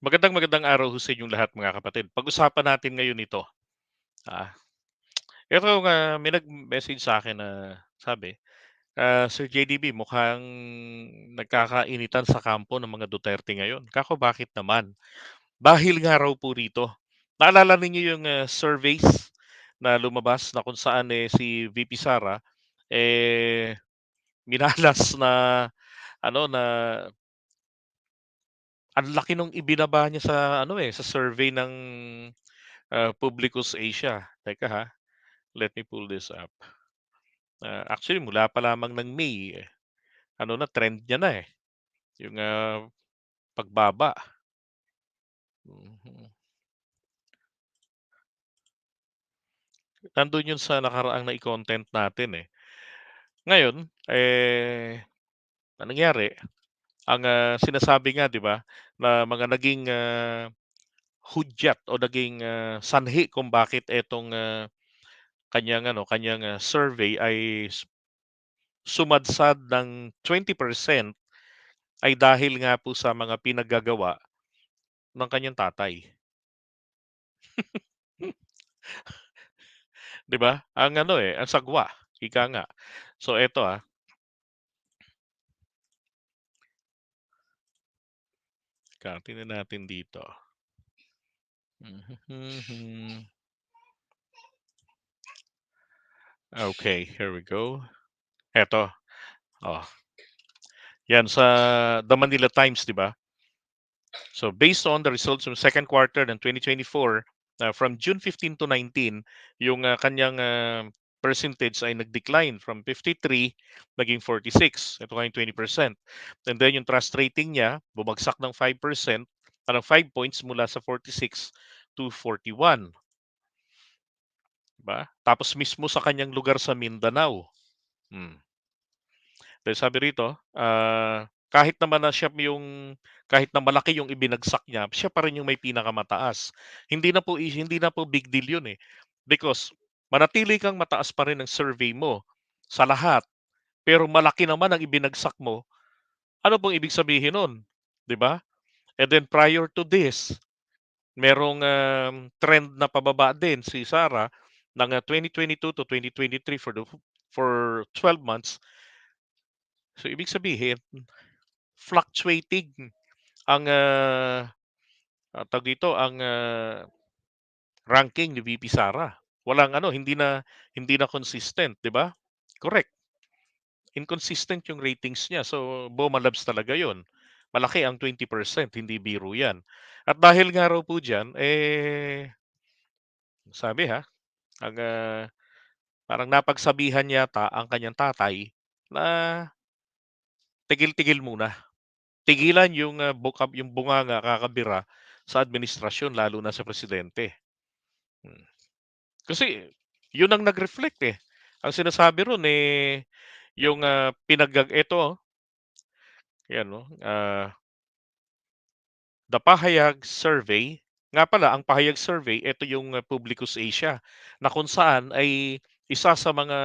Magandang magandang araw ho sa inyong lahat mga kapatid. Pag-usapan natin ngayon ito. Ah, eto nga may nag-message sa akin na sabi, ah, "Sir JDB mukhang nagkakainitan sa kampo ng mga Duterte ngayon." Kako bakit naman? Dahil nga raw po rito. Naalala ninyo yung, ah, surveys na lumabas na kung saan, eh, si VP Sara, eh, minalas na ano, na ang laki nung ibinaba niya sa ano, eh, sa survey ng, ah, Publicus Asia. Teka, ha, let me pull this up. Ah, actually mula pa lamang ng May, eh, ano na trend niya na, eh, yung, ah, pagbaba. Mhm. Nandun yun sa nakaraang nai-content natin, eh. Ngayon, eh, ang nangyari, ang, ah, sinasabi nga 'di ba, na mga naging, ah, hudyat o naging, ah, sanhi kung bakit etong, ah, kanyang ano, kanyang, ah, survey ay sumadsad ng 20% ay dahil nga po sa mga pinaggagawa ng kanyang tatay. 'Di ba? Ang ano, eh, ang sagwa, ika nga. So eto, ah. Teka tingnan natin dito. Mhm. Okay, here we go. Eto, oh. Yan sa The Manila Times, 'di ba? So based on the results from second quarter ng 2024, ah, from June 15 to 19, yung, ah, kanyang, ah, percentage ay nag-decline from 53 naging 46. Ito nga yung 20%. And then yung trust rating niya bumagsak ng 5%, parang 5 points mula sa 46 to 41. 'Di ba? Tapos mismo sa kanyang lugar sa Mindanao, hmm. Dahil sabi rito, ah, kahit naman na siya yung kahit na malaki yung ibinagsak niya, siya pa rin yung may pinakamataas. Hindi na po hindi na po big deal yun, eh. Because manatili kang mataas pa rin ang survey mo sa lahat, pero malaki naman ang ibinagsak mo, ano pong ibig sabihin nun, ba? And then prior to this, merong, um, trend na pababa din si Sara ng, ah, 2022 to 2023 for the for 12 months. So ibig sabihin, fluctuating ang, ah, tawag dito, ang, ah, ranking ni VP Sara. Walang ano, hindi na hindi na consistent, 'di ba? Correct. Inconsistent yung ratings niya. So, bumalabs talaga yun. Malaki ang 20%, hindi biro yan. At dahil nga raw po diyan, eh sabi, ha, ang, ah, parang napagsabihan yata ang kanyang tatay na tigil-tigil muna. Tigilan yung, ah, bukab yung bunganga kakabira sa administrasyon lalo na sa presidente. Hmm. Kasi yun ang nag-reflect, eh. Ang sinasabi ro'n, eh, yung, ah, pinagag eto, oh. Yan, oh, ah The Pahayag Survey, nga pala ang Pahayag Survey, ito yung ah, Publicus Asia, na kung saan ay isa sa mga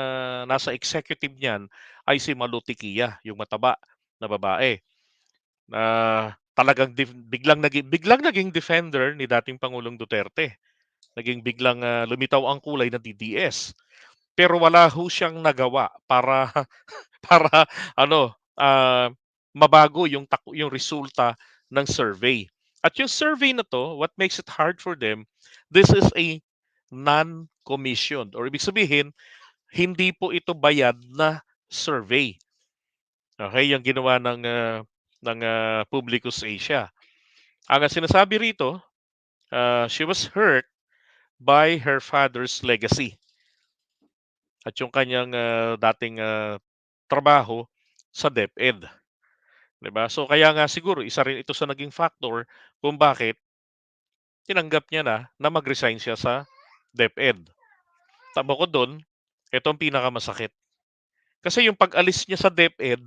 nasa executive niyan ay si Malu Tequia, yung mataba na babae. Na talagang def biglang naging biglang naging defender ni dating Pangulong Duterte. Naging biglang, ah, lumitaw ang kulay na DDS. Pero wala ho siyang nagawa para para ano, ah, mabago yung yung resulta ng survey. At yung survey na 'to, what makes it hard for them, this is a non-commissioned or ibig sabihin, hindi po ito bayad na survey. Okey, yung ginawa ng, ah, ng, ah, Publicus Asia. Ang, sinasabi rito, ah, she was hurt by her father's legacy. At yung kanyang, ah, dating, ah, trabaho sa DepEd. 'Di ba? So kaya nga siguro isa rin ito sa naging factor kung bakit tinanggap niya na, na mag-resign siya sa DepEd. Ta bukod dun, ito ang pinakamasakit. Kasi yung pag-alis niya sa DepEd,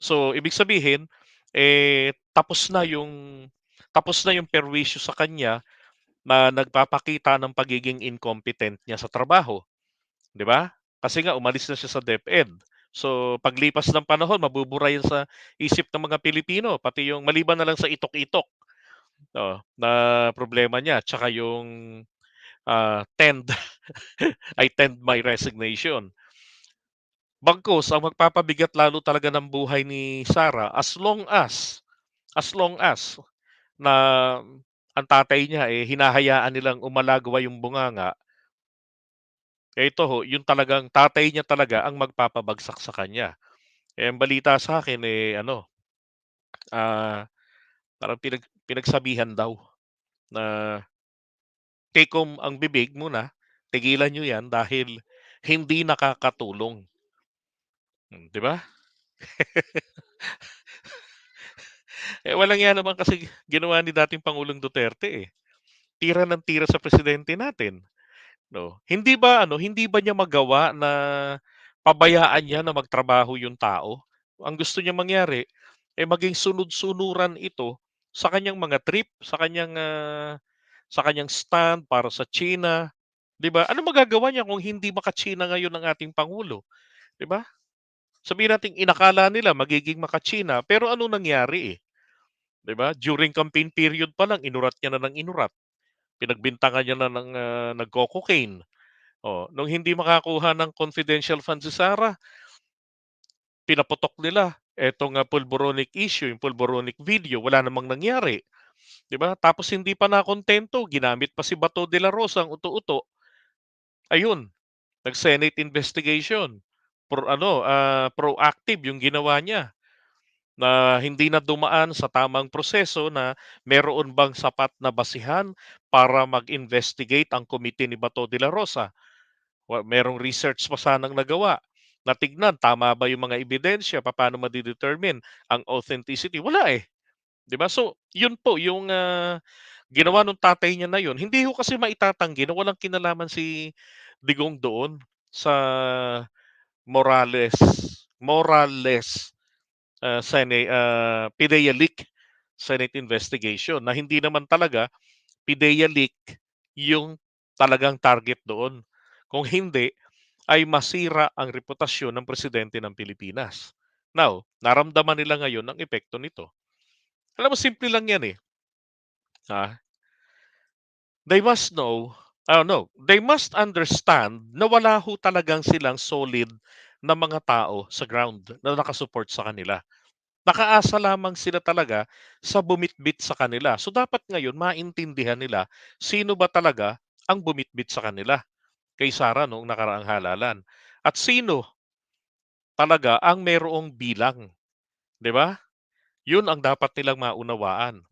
so ibig sabihin, eh, tapos na yung tapos na yung perwisyo sa kanya na nagpapakita ng pagiging incompetent niya sa trabaho, 'di ba? Kasi nga umalis na siya sa DepEd. So paglipas ng panahon mabubura yan sa isip ng mga Pilipino, pati yung maliban na lang sa itok-itok. Oo, na problema niya tsaka yung, ah, tend I tend my resignation. Bagkus ang magpapabigat lalo talaga ng buhay ni Sarah as long as as long as na ang tatay niya, eh, hinahayaan nilang umalagwa yung bunganga eh, ito ho, yung talagang tatay niya talaga ang magpapabagsak sa kanya. Eh, ang balita sa'kin, eh, ano, ah, parang pinag pinagsabihan daw na take home ang bibig muna, tigilan niyo 'yan dahil hindi nakakatulong. Hmm, 'di ba? Eh, walang ya naman kasi ginawa ni dating Pangulong Duterte, eh. Tira ng tira sa presidente natin, 'no. Hindi ba ano, hindi ba niya magawa na pabayaan niya na magtrabaho yung tao? Ang gusto niyang mangyari, eh, maging sunod-sunuran ito sa kanyang mga trip, sa kanyang, ah, sa kanyang stand para sa China, 'di ba? Anong magagawa niya kung hindi maka-China ngayon ang ating pangulo, 'di ba? Sabihin nating inakala nila magiging maka-China, pero anong nangyari, eh, 'di ba? During campaign period pa lang inurat niya na ng inurat. Pinagbintangan niya na ng, ah, nagco-cocaine. Oh, nung hindi makakuha ng confidential funds si Sarah pinaputok nila etong, ah, pulboronic issue, yung pulboronic video, wala namang nangyari, 'di ba? Tapos hindi pa nakuntento, ginamit pa si Bato de la Rosa, ang uto-uto. Ayun, nag-Senate investigation. Pro ano, ah, proactive yung ginawa niya, na hindi na dumaan sa tamang proseso na meron bang sapat na basehan para mag-investigate ang komite ni Bato de la Rosa. Merong research pa sanang nagawa na tignan tama ba yung mga ebidensya, papaano made-determine ang authenticity, wala, eh, 'di ba? So, yun po yung, ah, ginawa nung tatay niya na yun. Hindi ho kasi maitatanggi na walang kinalaman si Digong doon sa Morales Morales, ah, Sene ah, PIDEA leak, Senate investigation na hindi naman talaga PIDEA leak yung talagang target doon. Kung hindi, ay masira ang reputasyon ng presidente ng Pilipinas. Now, naramdaman nila ngayon ang epekto nito. Alam mo simple lang 'yan, eh. Ah. They must know oh, no, they must understand na wala ho talagang silang solid na mga tao sa ground na naka-support sa kanila. Nakaasa lamang sila talaga sa bumitbit sa kanila. So, dapat ngayon maintindihan nila sino ba talaga ang bumitbit sa kanila kay Sara noong nakaraang halalan at sino talaga ang mayroong bilang, 'di ba? Yun ang dapat nilang maunawaan.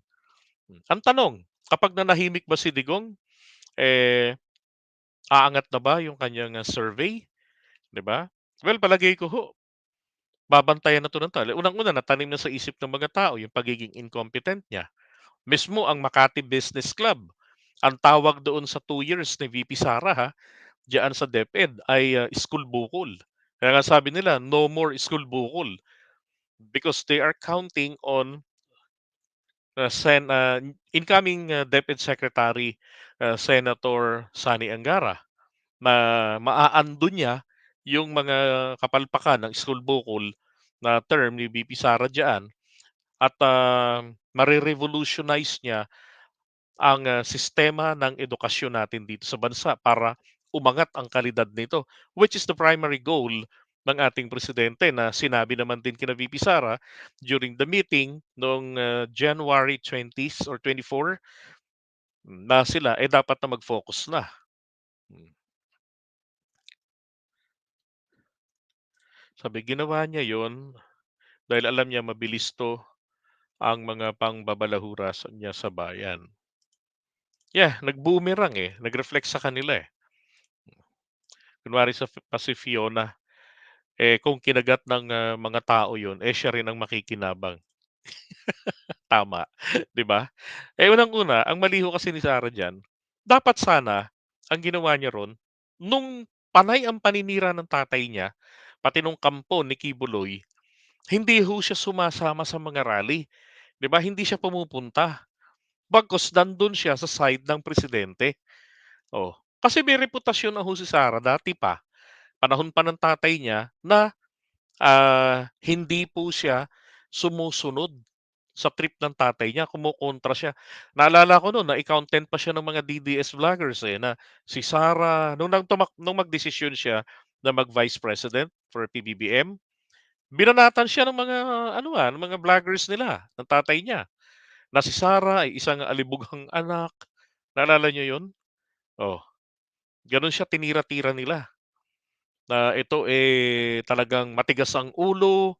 Ang tanong, kapag nanahimik ba si Digong, eh, aangat na ba yung kanyang, ah, survey, 'di ba? Well, palagay ko ho, babantayan na 'to ng tao. Unang-una natanim na sa isip ng mga tao yung pagiging incompetent niya. Mismo ang Makati Business Club, ang tawag doon sa 2 years ni VP Sara, ha, diyaan sa DepEd ay, ah, school bukol. Kaya nga sabi nila, "No more school bukol." Because they are counting on uh, sen ah, incoming, ah, DepEd Secretary, ah, Senator Sonny Angara na maa-undo niya yung mga kapalpakan ng school bukol na term ni VP Sara diyaan at, ah, mare-revolutionize niya ang, ah, sistema ng edukasyon natin dito sa bansa para umangat ang kalidad nito, which is the primary goal ng ating presidente na sinabi naman din kina VP Sara during the meeting noong, ah, January 20 or 24 na sila, eh, dapat na mag-focus na. Sabi ginawa niya yun dahil alam niya mabilis 'to ang mga pangbabalahura niya sa bayan. Yeah, nag-boomerang, eh, nag-reflect sa kanila, eh. Kunwari sa pa eh, kung kinagat ng, ah, mga tao yun, eh, siya rin ang makikinabang. Tama, 'di ba? Eh, unang-una, ang mali ho kasi ni Sara diyan, dapat sana ang ginawa niya ron, nung panay ang paninira ng tatay niya, pati nung kampo ni Kibuloy, hindi ho siya sumasama sa mga rally, 'di ba? Hindi siya pumupunta. Bagkus nandun siya sa side ng presidente. Oh, kasi may reputasyon na ho si Sara dati pa, panahon pa ng tatay niya na, ah, hindi po siya sumusunod sa trip ng tatay niya, kumokontra siya. Naalala ko no'n na-accountant pa siya ng mga DDS vloggers, eh, na si Sara nung tumak nung magdesisyon siya na mag-Vice President for PBBM, binanatan siya ng mga ano, ah, ng mga vloggers nila, ng tatay niya, na si Sara ay isang alibughang anak. Naalala niyo 'yun? Oh, gano'n siya tinira-tira nila. Na ito, eh, talagang matigas ang ulo,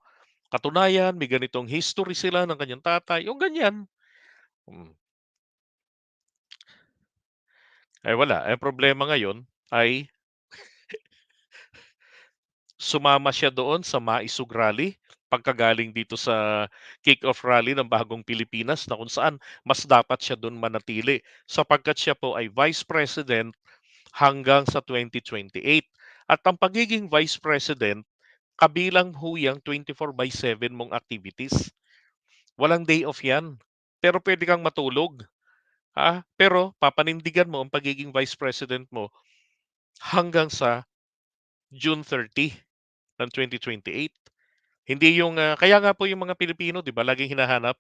katunayan may ganitong history sila ng kanyang tatay, yung ganyan. Hmm. Eh, wala, eh, problema ngayon ay sumama siya doon sa Maisog Rally, pagkagaling dito sa kick-off rally ng Bagong Pilipinas na kung saan mas dapat siya do'n manatili sapagkat siya po ay Vice President hanggang sa 2028 at ang pagiging Vice President kabilang ho yang 24/7 mong activities. Walang day off 'yan, pero puwede kang matulog, ah, pero papanindigan mo ang pagiging Vice President mo hanggang sa June 30 ng 2028. Hindi yung, ah kaya nga po yung mga Pilipino 'di ba laging hinahanap,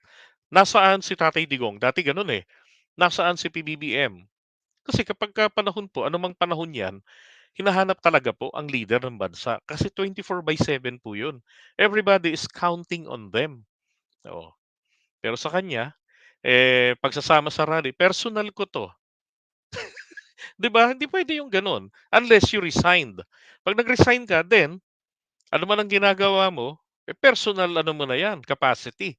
nasaan si Tatay Digong? Dati gano'n, eh, nasaan si PBBM? Kasi kapagka panahon po, anumang panahon 'yan, hinahanap talaga po ang leader ng bansa kasi 24/7 po 'yun. Everybody is counting on them, oo. Pero sa kanya, eh, pagsasama sa rally, personal ko 'to. 'Di ba, hindi puwede yung gano'n, unless you resigned. 'Pag nag-resign ka, then ano man ang ginagawa mo, eh, personal ano mo na 'yan, capacity,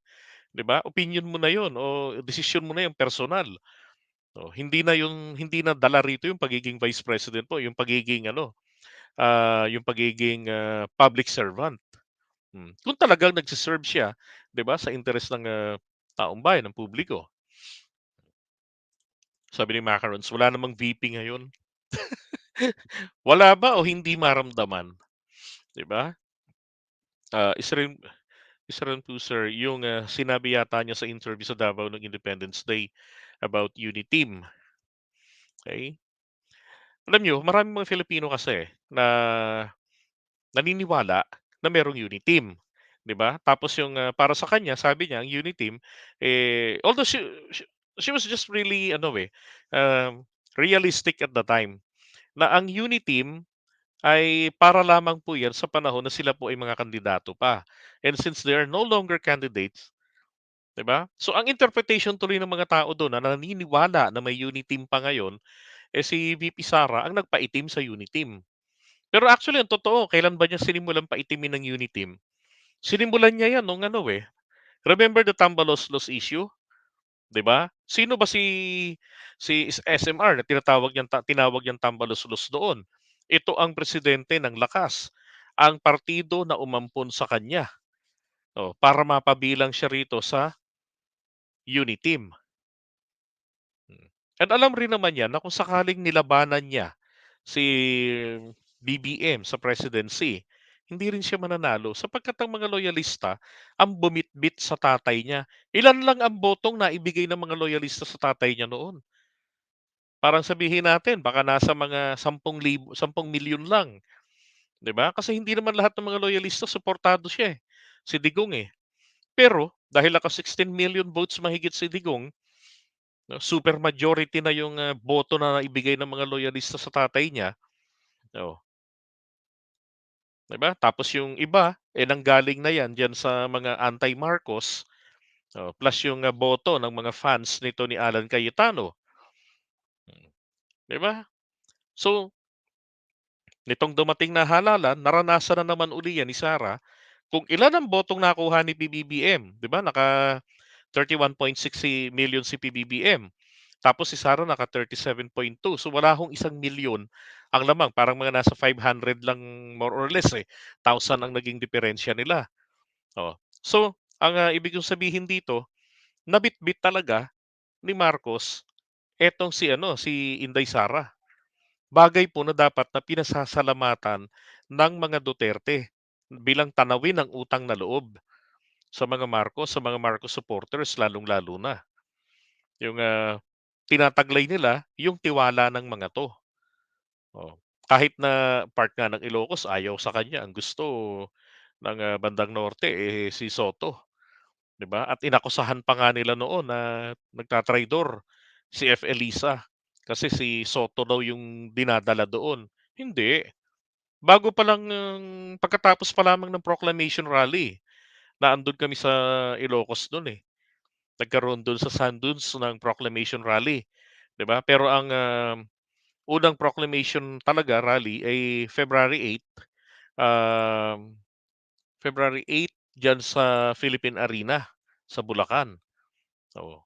'di ba? Opinyon mo na 'yun o desisyon mo na 'yun, personal. Oh, hindi na yung hindi na dala rito yung pagiging Vice President mo, yung pagiging ano, ah, yung pagiging, ah, public servant. Hmm, kung talagang nagse-serve siya, 'di ba, sa interes ng, ah, taong bayan, ng publiko. Sabi ni Macarons, "Wala namang VP ngayon." Wala ba o hindi maramdaman, 'di ba? Ah, isa rin isa rin po sir yung, ah, sinabi yata niya sa interview sa Davao ng Independence Day about UNITEAM. Okey. Alam niyo maraming mga Filipino kasi na naniniwala na merong UNITEAM, 'di ba? Tapos yung, ah, para sa kanya sabi niya ang UNITEAM, eh, although she she she was just really ano, eh, um, realistic at the time, na ang UNITEAM ay para lamang po 'yan sa panahon na sila po ay mga kandidato pa. And since they are no longer candidates, 'di ba? So ang interpretation tuloy ng mga tao do'n na naniniwala na may UNITEAM pa ngayon, eh, si VP Sara ang nagpaitim sa UNITEAM. Pero actually ang totoo kailan ba niya sinimulang paitimin ang UNITEAM? Sinimulan niya 'yan nung ano, eh, remember the Tambalos-Los issue? 'Di ba? Sino ba si si SMR na tinatawag niyang tinawag niyang Tambalos-Los doon? Ito ang presidente ng lakas, ang partido na umampon sa kanya, oh, para mapabilang siya rito sa UNITEAM. Hmm, at alam rin naman niya na kung sakaling nilabanan niya si BBM sa presidency, hindi rin siya mananalo sapagkat ang mga loyalista ang bumitbit sa tatay niya. Ilan lang ang botong naibigay ng mga loyalista sa tatay niya noon. Parang sabihin natin baka nasa mga 10,000 10,000,000 lang, 'di ba? Kasi hindi naman lahat ng mga loyalista suportado siya, eh, si Digong, eh. Pero dahil naka 16,000,000 votes mahigit si Digong, no, super majority na yung, ah, boto na naibigay ng mga loyalista sa tatay niya, oh. 'Di ba? Tapos yung iba, eh, nanggaling na 'yan diyan sa mga anti-Marcos, oh, plus yung, ah, boto ng mga fans nito ni Alan Cayetano. 'Di ba? So nitong dumating na halalan, naranasan na naman uli 'yan ni Sara, kung ilan ang botong nakuha ni PBBM, 'di ba? Naka 31.6 si million si PBBM, tapos si Sara naka 37.2 so wala hong 1,000,000 ang lamang. Parang mga nasa 500 lang more or less, eh, 1,000 ang naging diperensiya nila. Oh, so ang, ah, ibig kong sabihin dito, nabitbit talaga ni Marcos etong si ano, si Inday Sara. Bagay po na dapat na pinasasalamatan ng mga Duterte bilang tanawin ng utang na loob sa mga Marcos, sa mga Marcos supporters lalong-lalo na. Yung, ah, tinataglay nila yung tiwala ng mga 'to. Oh, kahit na part nga ng Ilocos ayaw sa kanya, ang gusto ng, ah, bandang norte, eh, si Soto. 'Di ba? At inakusahan pa nga nila noon na nagtatraydor si F. Elisa kasi si Soto daw yung dinadala doon. Hindi. Bago pa lang pagkatapos pa lamang ng proclamation rally, na andun kami sa Ilocos nun, eh. Nagkaroon dun sa sand dunes ng proclamation rally, ba? Pero ang, um, unang proclamation talaga rally ay February 8, um, February 8 diyan sa Philippine Arena sa Bulacan. Oo.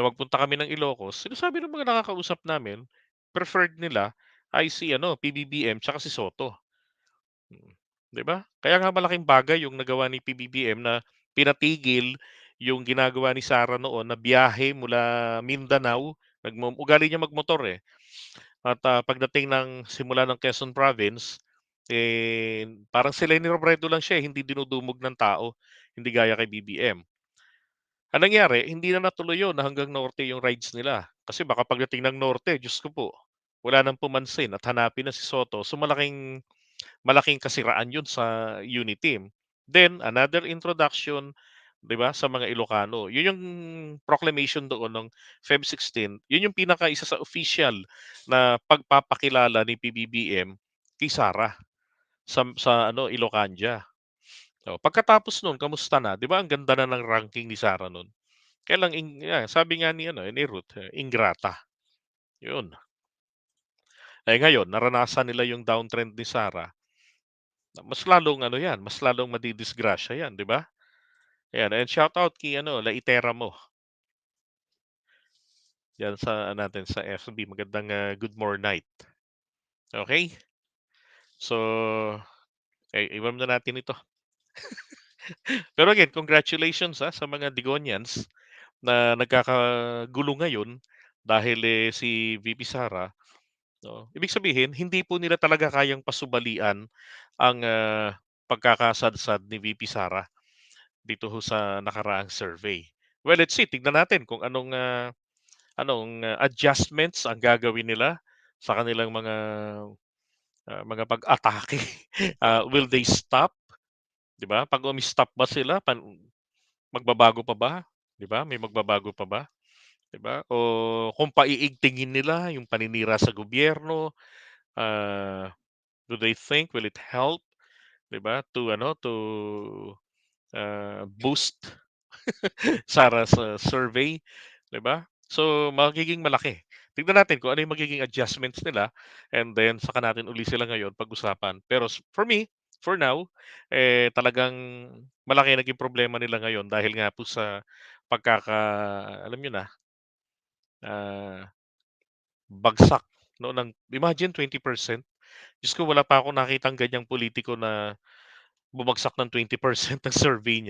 Na magpunta kami ng Ilocos, sinasabi ng mga nakakausap namin, preferred nila ay si ano, PBBM tsaka si Soto. Mm, 'di ba? Kaya nga malaking bagay yung nagawa ni PBBM na pinatigil yung ginagawa ni Sara noon na biyahe mula Mindanao, nagmo ugali niya magmotor, eh. At, ah, pagdating ng simula ng Quezon Province, eh, parang si Leni Robredo lang siya, eh, hindi dinudumog ng tao, hindi gaya kay BBM. Ang nangyari, hindi na natuloy yun na hanggang norte yung rides nila. Kasi baka pagdating ng norte, Diyos ko po, wala ng pumansin at hanapin na si Soto. So malaking malaking kasiraan yun sa unity. Then another introduction, 'di ba, sa mga Ilocano. Yun yung proclamation doon nung Feb 16, yun yung pinaka isa sa official na pagpapakilala ni PBBM kay Sara sa sa ano, Ilocandia. Oh, pagkatapos nun kamusta na? 'Di ba ang ganda na ng ranking ni Sara nun? Kaya lang ing yeah, sabi nga ni ano, ni Ruth, ingrata. Yun. Eh, ngayon naranasan nila yung downtrend ni Sara. Mas lalong ano 'yan, mas lalong madidisgrasya 'yan, 'di ba? Ayan, and shoutout kay ano, Laitera mo. Diyan sa natin sa FB, magandang, ah, good more night. Okey? So, eh, iwan muna natin ito. Pero again, congratulations, ah, sa mga Digonians na nagkakagulo ngayon dahil, eh, si VP Sara, no, ibig sabihin hindi po nila talaga kayang pasubalian ang, ah, pagkakasadsad ni VP Sara dito ho sa nakaraang survey. Well, let's see, tignan natin kung anong, ah, anong adjustments ang gagawin nila sa kanilang mga, ah, mga pag-atake. Ah, will they stop? 'Di ba? 'Pag umi-stop ba sila pan magbabago pa ba? 'Di ba, may magbabago pa ba? 'Di ba? O kung paiigtingin nila yung paninira sa gobyerno, ah, do they think will it help, 'di ba, to ano, to, ah, boost Sara's, ah, survey, 'di ba? So, magiging malaki. Tignan natin kung ano yung magiging adjustments nila and then saka natin uli sila ngayon pag-usapan. Pero for me, for now, eh, talagang malaki naging problema nila ngayon dahil nga po sa pagkaka alam niyo na ah, bagsak 'no ng imagine 20%. Diyos ko wala pa akong nakitang ganyang pulitiko na bumagsak ng 20% ang survey niya.